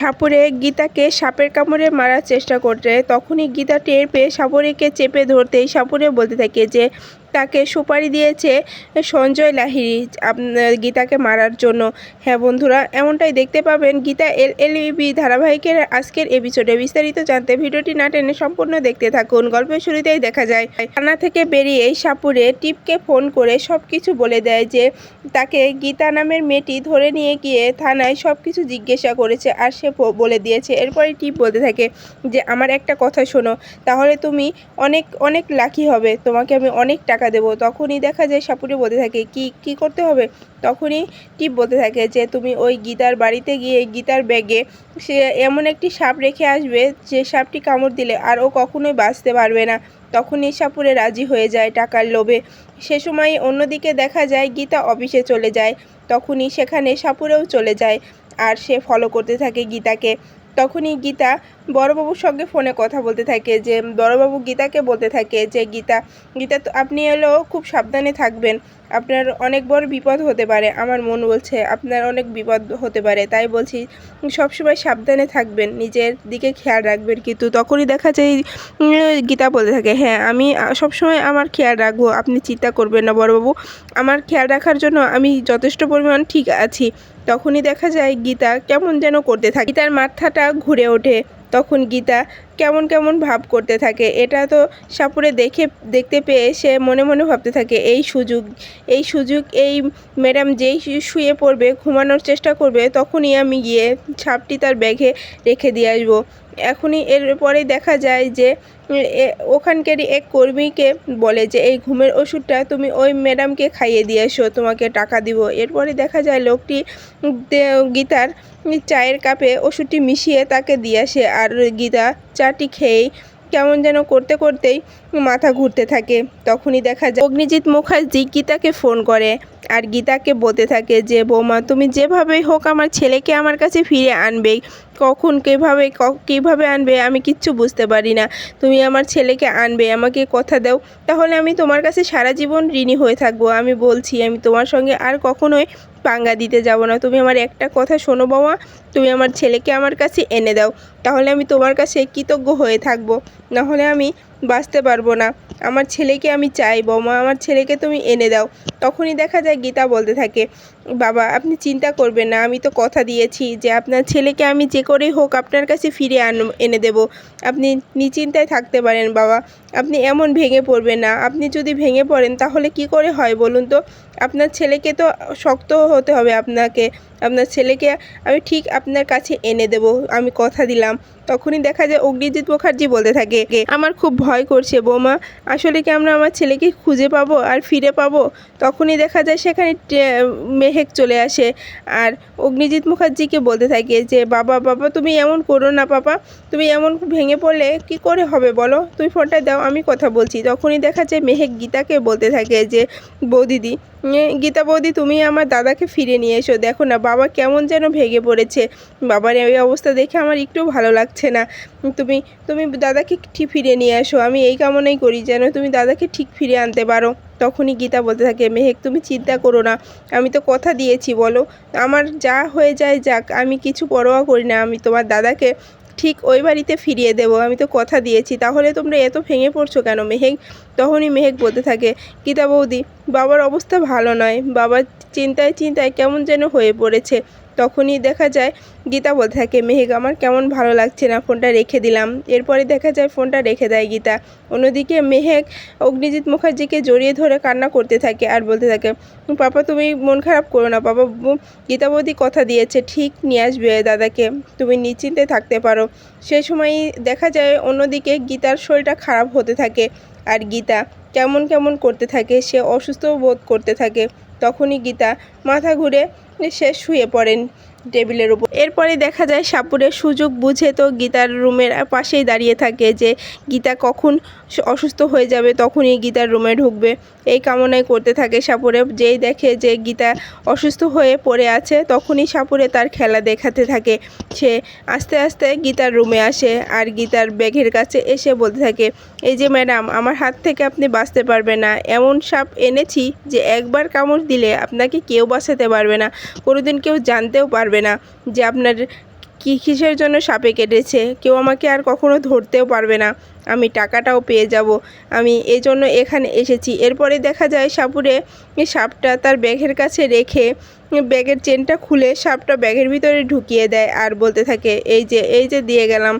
সাপুরে গীতাকে সাপের কামড়ে মারার চেষ্টা করতে, তখনই গীতা টের পেয়ে সাপুরেকে চেপে ধরতেই সাপুরে বলতে থাকে যে তাকে সুপারি দিয়েছে সঞ্জয় আপ- গীতাকে মারার জন্য। হ্যাঁ বন্ধুরা, এমনটাই দেখতে পাবেন গীতা এল এল বি ধারাবাহিকের আজকের এপিসোডে বিস্তারিত জানতে ভিডিওটি না টেনে সম্পূর্ণ দেখতে থাকুন। গল্পের শুরুতেই দেখা যায়, থানা থেকে বেরিয়ে সাপুরে টিপকে ফোন করে সব কিছু বলে দেয় যে, তাকে গীতা নামের মেয়েটি ধরে নিয়ে গিয়ে থানায় সব কিছু জিজ্ঞাসা করেছে আর সে বলে দিয়েছে। এরপরে টিপ বলতে থাকে যে, আমার একটা কথা শোনো, তাহলে তুমি অনেক অনেক লাকি হবে। তোমাকে আমি অনেক টাকা দেবো, তখনই দেখা যায় সাপুরে বলতে থাকে, কি কি করতে হবে? তখনই টিপ বলতে থাকে যে, তুমি ওই গীতার বাড়িতে গিয়ে গীতার ব্যাগে সে এমন একটি সাপ রেখে আসবে, যে সাপটি কামড় দিলে আর ও কখনোই বাঁচতে পারবে না। তখনই সাপুরে রাজি হয়ে যায় টাকার লোভে। সে সময় অন্যদিকে দেখা যায় গীতা অফিসে চলে যায়, তখনই সেখানে সাপুরেও চলে যায় আর সে ফলো করতে থাকে গীতাকে। তখনই গীতা বড়বাবুর সঙ্গে ফোনে কথা বলতে থাকে, যে বড়বাবু গীতাকে বলতে থাকে যে, গীতা গীতা তো আপনি এলো খুব সাবধানে থাকবেন। আপনার অনেক বড় বিপদ হতে পারে। আমার মন বলছে, আপনার অনেক বিপদ হতে পারে। তাই বলছি, সবসময় সাবধানে থাকবেন, নিজের দিকে খেয়াল রাখবেন। কিন্তু তখনই দেখা যায়, গীতা বলতে থাকে হ্যাঁ আমি সবসময় আমার খেয়াল রাখব, আপনি চিন্তা করবেন না বড়বাবু। আমার খেয়াল রাখার জন্য আমি যথেষ্ট পরিমাণ ঠিক আছি। তখনই দেখা যায়, গীতা কেমন যেন করতে থাকে। গীতার মাথাটা ঘুরে ওঠে। তখন গীতা কেমন কেমন ভাব করতে থাকে, এটা তো সাপুরে দেখে, দেখতে পেয়ে সে মনে মনে ভাবতে থাকে, এই সুযোগ এই সুযোগ, এই ম্যাডাম যেই শুয়ে পড়বে, ঘুমানোর চেষ্টা করবে, তখনই আমি গিয়ে ছাপটি তার ব্যাগে রেখে দিয়ে আসব। এখনই এরপরেই দেখা যায় যে ওখানকারই এক কর্মীকে বলে যে, এই ঘুমের ওষুধটা তুমি ওই ম্যাডামকে খাইয়ে দিয়ে এসো, তোমাকে টাকা দিব। এরপরে দেখা যায় লোকটি গীতার চায়ের কাপে ওষুধটি মিশিয়ে তাকে দিয়ে আসে আর গীতা চাটি খেয়েই কেমন যেন করতে করতেই মাথা ঘুরতে থাকে। তখনই দেখা যায় অগ্নিজিৎ মুখার্জি গীতাকে ফোন করে আর গীতাকে বলতে থাকে যে, বৌমা, তুমি যেভাবেই হোক আমার ছেলেকে আমার কাছে ফিরে আনবে কখন কীভাবে কীভাবে আনবে আমি কিচ্ছু বুঝতে পারি না। তুমি আমার ছেলেকে আনবে, আমাকে কথা দাও, তাহলে আমি তোমার কাছে সারা জীবন ঋণী হয়ে থাকব। আমি বলছি, আমি তোমার সঙ্গে আর কখনোই পাঙ্গা দিতে যাব না। তুমি আমার একটা কথা শোনো বাবা, তুমি আমার ছেলেকে আমার কাছে এনে দাও, তাহলে আমি তোমার কাছে কৃতজ্ঞ হয়ে থাকব। নাহলে আমি বাঁচতে পারব না। আমার ছেলেকে আমি চাই বৌমা, আমার ছেলেকে তুমি এনে দাও। তখনই দেখা যায় গীতা বলতে থাকে, বাবা, আপনি চিন্তা করবেন না, আমি তো কথা দিয়েছি যে আপনার ছেলেকে আমি যে করেই হোক আপনার কাছে ফিরে আন এনে দেব। আপনি নিশ্চিন্তায় থাকতে পারেন বাবা। আপনি এমন ভেঙে পড়বেন না। আপনি যদি ভেঙে পড়েন তাহলে কি করে হয় বলুন তো? আপনার ছেলেকে তো শক্ত হতে হবে আপনাকে। আপনার ছেলেকে আমি ঠিক আপনার কাছে এনে দেব। আমি কথা দিলাম। তখনই দেখা যায় অগ্নিজিৎ মুখার্জি বলতে থাকে, আমার খুব ভয় করছে, বৌমা, আসলে কি আমরা আমার ছেলেকে খুঁজে পাবো আর ফিরে পাবো? তখনই দেখা যায় সেখানে মেহেক চলে আসে। আর অগ্নিজিৎ মুখার্জিকে বলতে থাকে যে, বাবা বাবা, তুমি এমন করো না বাবা তুমি এমন ভেঙে পড়লে কি করে হবে বলো? তুমি ফোনটা দাও, আমি কথা বলছি। তখনই দেখা যায় মেহেক গীতাকে বলতে থাকে যে, বৌদিদি গীতা বৌদি, তুমি আমার দাদাকে ফিরে নিয়ে এসো। দেখো না, বাবা কেমন যেন ভেঙে পড়েছে। বাবার এই অবস্থা দেখে আমার একটু ভালো লাগছে না। তুমি তুমি দাদাকে ঠিক ফিরে নিয়ে আসো আমি এই কামনাই করি যেন তুমি দাদাকে ঠিক ফিরে আনতে পারো। তখনই গীতা বলতে থাকে, মেহেক, তুমি চিন্তা করো না, আমি তো কথা দিয়েছি, বলো। আমার যা হয়ে যায় যাক, আমি কিছু পরোয়া করি না, আমি তোমার দাদাকে ঠিক ওই বাড়িতে ফিরিয়ে দেবো, আমি তো কথা দিয়েছি। তাহলে তোমরা এত ভেঙে পড়ছো কেন মেহেক? তখনই মেহেক বলতে থাকে, গীতা বৌদি বাবার অবস্থা ভালো নয়। বাবার চিন্তায় চিন্তায় কেমন যেন হয়ে পড়েছে। তখনই দেখা যায়, গীতা বলতে থাকে, মেহেক, আমার কেমন ভালো লাগছে না, ফোনটা রেখে দিলাম। এরপরে দেখা যায়, ফোনটা রেখে দেয় গীতা। অন্যদিকে মেহেক অগ্নিজিৎ মুখার্জিকে জড়িয়ে ধরে কান্না করতে থাকে আর বলতে থাকে, পাপা, তুমি মন খারাপ করো না বাবা বু- গীতা বৌদি কথা দিয়েছে, ঠিক নিয়ে আসবে দাদাকে। তুমি নিশ্চিন্তে থাকতে পারো। সে সময় দেখা যায়, অন্যদিকে গীতার শরীরটা খারাপ হতে থাকে আর গীতা কেমন কেমন করতে থাকে, সে অসুস্থ বোধ করতে থাকে। তখনই গীতা মাথা ঘুরে সে শুয়ে পড়েন। টেবিলের উপর। এরপরে দেখা যায় সাপুরের সুযোগ বুঝে তো গীতার রুমের পাশেই দাঁড়িয়ে থাকে যে গীতা কখন অসুস্থ হয়ে যাবে তখনই গীতার রুমে ঢুকবে। এই কামনাই করতে থাকে সাপুরে। যেই দেখে যে গীতা অসুস্থ হয়ে পড়ে আছে তখনই সাপুরে তার খেলা দেখাতে থাকে। সে আস্তে আস্তে গীতার রুমে আসে আর গীতার ব্যাগের কাছে এসে বলতে থাকে, এই যে ম্যাডাম, আমার হাত থেকে আপনি বাঁচতে পারবেন না। এমন সাপ এনেছি যে একবার কামড় দিলে আপনাকে কেউ বাঁচাতে পারবে না। কোনোদিন কেউ জানতেও পারবে না যে আপনার কী কিসের জন্য সাপে কেটেছে? কেউ আমাকে আর কখনো ধরতেও পারবে না। আমি টাকাটাও পেয়ে যাব। আমি এজন্য জন্য এখানে এসেছি। এরপরে দেখা যায় সাপুরে সাপটা তার ব্যাগের কাছে রেখে ব্যাগের চেনটা খুলে সাপটা ব্যাগের ভিতরে ঢুকিয়ে দেয় আর বলতে থাকে, এই যে এই যে দিয়ে গেলাম।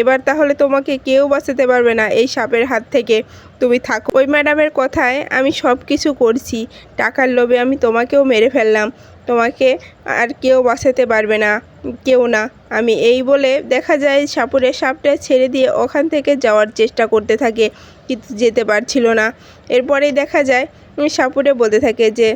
এবার তাহলে তোমাকে কেউ বাঁচাতে পারবে না এই সাপের হাত থেকে। তুমি থাকো। ওই ম্যাডামের কথায় আমি সব কিছু করছি। টাকার লোভে আমি তোমাকেও মেরে ফেললাম। তোমাকে আর কেউ বাঁচাতে পারবে না, কেউ না। আমি এই বলে দেখা যায় সাপুরের সাপটা ছেড়ে দিয়ে ওখান থেকে যাওয়ার চেষ্টা করতে থাকে, কিন্তু যেতে পারছিল না। এরপরেই দেখা যায় সাপুরে বলতে থাকে যে,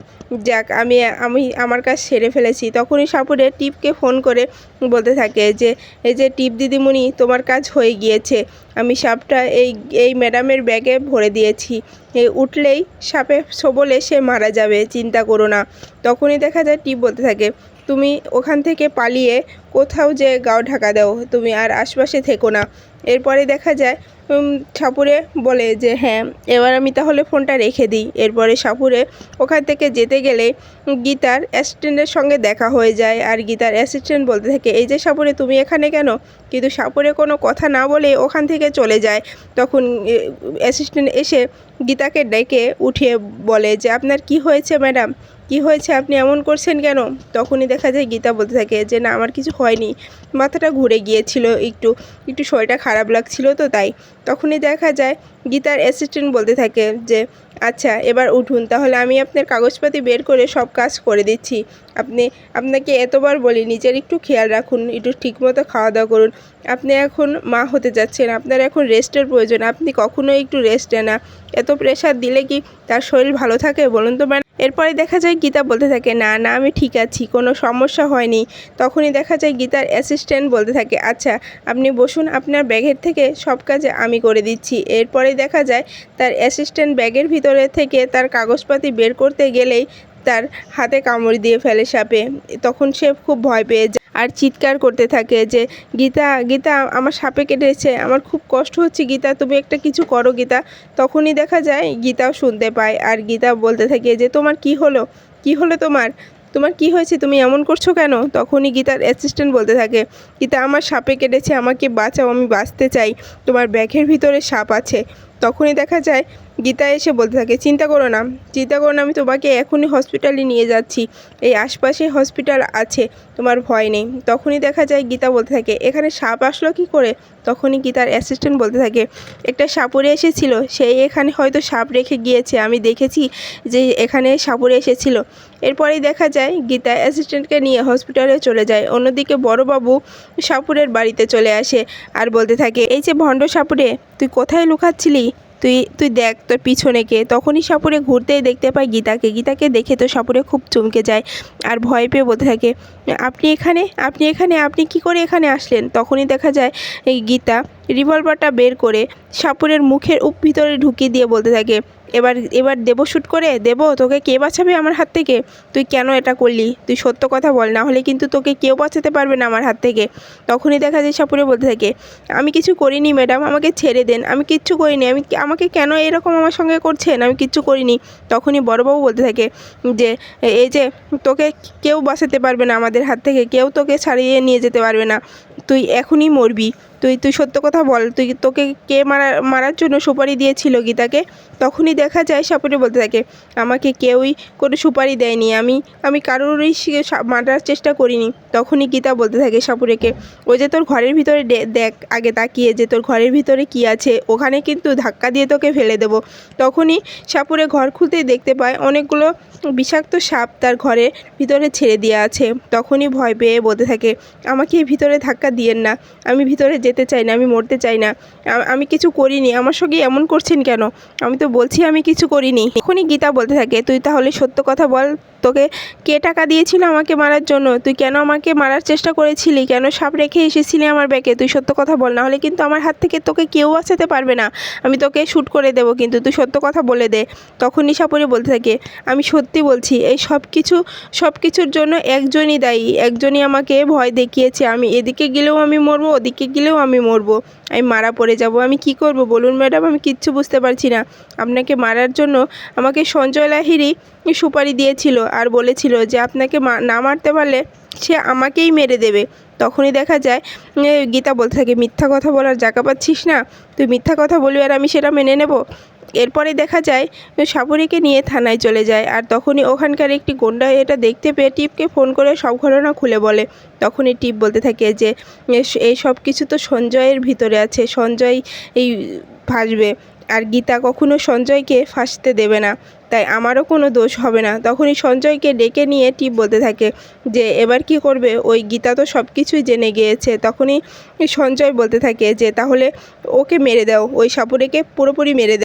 যাক, আমি আমি আমার কাজ সেরে ফেলেছি। তখনই সাপুরে টিপকে ফোন করে বলতে থাকে যে, এই যে টিপ দিদিমণি, তোমার কাজ হয়ে গিয়েছে। আমি সাপটা এই এই ম্যাডামের ব্যাগে ভরে দিয়েছি। এই উঠলেই সাপে সবলে সে মারা যাবে, চিন্তা করো না। তখনই দেখা যায় টিপ বলতে থাকে তুমি ওখান থেকে পালিয়ে কোথাও যে গাও ঢাকা দাও, তুমি আর আশপাশে থেকো না। এরপরে দেখা যায় সাপুরে বলে যে হ্যাঁ এবার আমি তাহলে ফোনটা রেখে দিই। এরপরে সাপুরে ওখান থেকে যেতে গেলে গীতার অ্যাসিস্ট্যান্টের সঙ্গে দেখা হয়ে যায় আর গীতার অ্যাসিস্ট্যান্ট বলতে থাকে, এই যে সাপুরে, তুমি এখানে কেন? কিন্তু সাপুরে কোনো কথা না বলে ওখান থেকে চলে যায়। তখন অ্যাসিস্ট্যান্ট এসে গীতাকে ডেকে উঠিয়ে বলে যে, আপনার কি হয়েছে, ম্যাডাম? কি হয়েছে আপনি এমন করছেন কেন? তখনই দেখা যায় গীতা বলতে থাকে যে, না, আমার কিছু হয়নি। মাথাটা ঘুরে গিয়েছিল একটু একটু শরীরটা খারাপ লাগছিল তো তাই। তখনই দেখা যায় গীতার অ্যাসিস্ট্যান্ট বলতে থাকে যে আচ্ছা এবার উঠুন, তাহলে আমি আপনার কাগজপাতি বের করে সব কাজ করে দিচ্ছি। আপনি, আপনাকে এতবার বলি, নিজের একটু খেয়াল রাখুন, একটু ঠিকমতো খাওয়া দাওয়া করুন। আপনি এখন মা হতে যাচ্ছেন, আপনার এখন রেস্টের প্রয়োজন। আপনি কখনোই একটু রেস্ট না। এত প্রেশার দিলে কি তার শরীর ভালো থাকে বলুন তো এরপরে দেখা যায় গীতা বলতে থাকে, না না, আমি ঠিক আছি, কোনো সমস্যা হয়নি। তখনই দেখা যায় গীতার অ্যাসিস্ট্যান্ট বলতে থাকে আচ্ছা আপনি বসুন আপনার ব্যাগের থেকে সব কাজে আমি করে দিচ্ছি। এরপরে দেখা যায় তার অ্যাসিস্ট্যান্ট ব্যাগের ভিতরে থেকে তার কাগজপাতি বের করতে গেলেই তার হাতে কামড় দিয়ে ফেলে সাপে। তখন সে খুব ভয় পেয়ে যায়। আর চিৎকার করতে থাকে যে, গীতা গীতা, আমার সাপে কেটেছে, আমার খুব কষ্ট হচ্ছে, গীতা, তুমি একটা কিছু করো, গীতা। তখনই দেখা যায় গীতাও শুনতে পায় আর গীতা বলতে থাকে যে, তোমার কি হলো? কি হলো তোমার? তোমার কি হয়েছে? তুমি এমন করছ কেন? তখনই গীতার অ্যাসিস্ট্যান্ট বলতে থাকে, গীতা, আমার সাপে কেটেছে, আমাকে বাঁচাও, আমি বাঁচতে চাই, তোমার ব্যাগের ভিতরে সাপ আছে। তখনই দেখা যায় গীতা এসে বলতে থাকে, চিন্তা করো না, চিন্তা করো না, আমি তোমাকে এখনই হসপিটালে নিয়ে যাচ্ছি। এই আশপাশে হসপিটাল আছে, তোমার ভয় নেই। তখনই দেখা যায় গীতা বলতে থাকে, এখানে সাপ আসলো কি করে? তখনই গীতার অ্যাসিস্ট্যান্ট বলতে থাকে, একটা সাপুরে এসেছিল সেই এখানে হয়তো সাপ রেখে গিয়েছে, আমি দেখেছি যে এখানে সাপুরে এসেছিল। এরপরেই দেখা যায় গীতা অ্যাসিস্ট্যান্টকে নিয়ে হসপিটালে চলে যায়। অন্যদিকে বড়বাবু সাপুরের বাড়িতে চলে আসে আর বলতে থাকে, এই যে ভণ্ড সাপুরে তুই কোথায় লুকাচ্ছিলি? তুই তুই দেখ তোর পিছনে কে। তখনই সাপুরে ঘুরতেই দেখতে পায় গীতাকে। গীতাকে দেখে তো সাপুরে খুব চমকে যায় আর ভয় পেয়ে বলতে থাকে, আপনি এখানে? আপনি এখানে? আপনি কি করে এখানে আসলেন? তখনই দেখা যায় গীতা রিভলভারটা বের করে সাপুরের মুখের উপ ভিতরে ঢুকিয়ে দিয়ে বলতে থাকে এবার এবার দেবো শ্যুট করে? দেবো? তোকে কে বাঁচাবে আমার হাত থেকে? তুই কেন এটা করলি? তুই সত্য কথা বল, না হলে কিন্তু তোকে কেউ বাঁচাতে পারবে না আমার হাত থেকে। তখনই দেখা যায় সাপুরে বলতে থাকে, আমি কিছু করিনি ম্যাডাম আমাকে ছেড়ে দেন। আমি কিচ্ছু করিনি। আমি আমাকে কেন এরকম আমার সঙ্গে করছেন? আমি কিচ্ছু করিনি। তখনই বড়বাবু বলতে থাকে যে, এই যে, তোকে কেউ বাঁচাতে পারবে না আমাদের হাত থেকে। কেউ তোকে ছাড়িয়ে নিয়ে যেতে পারবে না। তুই এখনই মরবি। তুই তুই সত্য কথা বল, তুই তোকে কে মারা, মারার জন্য সুপারি দিয়েছিল গীতাকে? তখনই দেখা যায় সাপুরে বলতে থাকে, আমাকে কেউই কোনো সুপারি দেয়নি, আমি আমি কারোরই মারার চেষ্টা করিনি। তখনই গীতা বলতে থাকে সাপুরেকে ও যে তোর ঘরের ভিতরে দেখ, আগে তাকিয়ে যে তোর ঘরের ভিতরে কি আছে, ওখানে কিন্তু ধাক্কা দিয়ে তোকে ফেলে দেবো। তখনই সাপুরে ঘর খুলতেই দেখতে পায়, অনেকগুলো বিষাক্ত সাপ তার ঘরের ভিতরে ছেড়ে দেওয়া আছে। তখনই ভয় পেয়ে বলতে থাকে, আমাকে ভিতরে ধাক্কা দিয়েন না, আমি ভিতরে যেতে চাই না, আমি মরতে চাই না। আমি কিছু করিনি। আমার সঙ্গে এমন করছেন কেন? আমি তো বলছি আমি কিছু করিনি। এখনই গীতা বলতে থাকে, তুই তাহলে সত্য কথা বল। তোকে কে টাকা দিয়েছিল আমাকে মারার জন্য? তুই কেন আমাকে মারার চেষ্টা করেছিলি? কেন সাপ রেখে এসেছিলি আমার ব্যাগে? তুই সত্য কথা বল। না হলে কিন্তু আমার হাত থেকে তোকে কেউ বাঁচাতে পারবে না। আমি তোকে শ্যুট করে দেবো, কিন্তু তুই সত্য কথা বলে দে। তখনই সাপুরে বলতে থাকে, আমি সত্যি বলছি, এই সব কিছু সব কিছুর জন্য একজনই দায়ী। একজনই আমাকে ভয় দেখিয়েছে। আমি এদিকে গেলেও আমি মরবো, ওদিকে গেলেও গেলেও আমি মরবো। আমি মারা পড়ে যাব। আমি কি করব? বলুন ম্যাডাম, আমি কিচ্ছু বুঝতে পারছি না। আপনাকে মারার জন্য আমাকে সঞ্জয় লাহিরি সুপারি দিয়েছিল আর বলেছিল যে আপনাকে না মারতে পারলে সে আমাকেই মেরে দেবে। তখনই দেখা যায় গীতা বলতে থাকে, মিথ্যা কথা বলার জায়গা পাচ্ছিস না। তুই মিথ্যা কথা বলবি আর আমি সেটা মেনে নেব? এরপরে দেখা যায়, সাবরীকে নিয়ে থানায় চলে যায় আর তখনই ওখানকার একটি গুন্ডা এটা দেখতে পেয়ে টিপকে ফোন করে সব ঘটনা খুলে বলে। তখনই টিপ বলতে থাকে যে এই সব কিছু তো সঞ্জয়ের ভিতরে আছে, সঞ্জয় এই ফাঁসবে। আর গীতা কখনো সঞ্জয়কে ফাঁসতে দেবে না, তাই আমারও কোনো দোষ হবে না। তখনই সঞ্জয়কে ডেকে নিয়ে টিপ বলতে থাকে যে, এবার কি করবে? ওই গীতা তো সব কিছুই জেনে গিয়েছে। তখনই সঞ্জয় বলতে থাকে যে, তাহলে ওকে মেরে দাও। ওই সাপুরেকে পুরোপুরি মেরে দাও